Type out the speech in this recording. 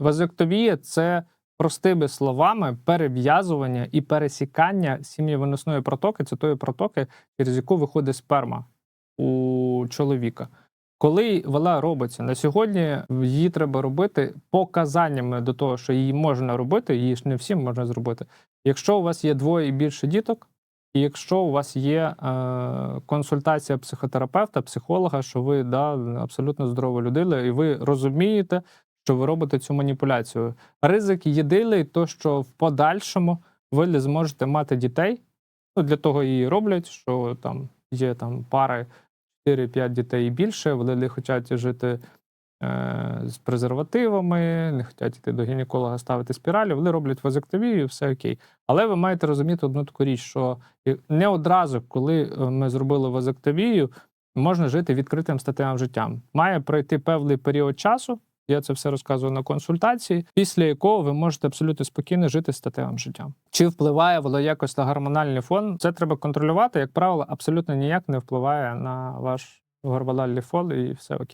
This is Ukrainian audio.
Вазоктомія це простими словами перев'язування і пересікання сім'євиносної протоки, це тої протоки, через яку виходить сперма у чоловіка. Коли вона робиться на сьогодні, її треба робити показаннями до того, що її можна робити, її ж не всім можна зробити. Якщо у вас є двоє і більше діток, і якщо у вас є е, консультація психотерапевта, психолога, що ви да, абсолютно здорова людина, і ви розумієте, що ви робите цю маніпуляцію. Ризик єдиний, то що в подальшому ви не зможете мати дітей. Ну, для того і роблять, що там є там пари 4-5 дітей і більше, вони не хочуть жити е, з презервативами, не хочуть йти до гінеколога ставити спіралі, вони роблять вазоктомію, і все окей. Але ви маєте розуміти одну таку річ, що не одразу, коли е, ми зробили вазоктомію, можна жити відкритим статевим життям. Має пройти певний період часу. Я це все розказую на консультації, після якого ви можете абсолютно спокійно жити статевим життям. Чи впливає воно якось на гормональний фон? Це треба контролювати. Як правило, абсолютно ніяк не впливає на ваш гормональний фон, і все окей.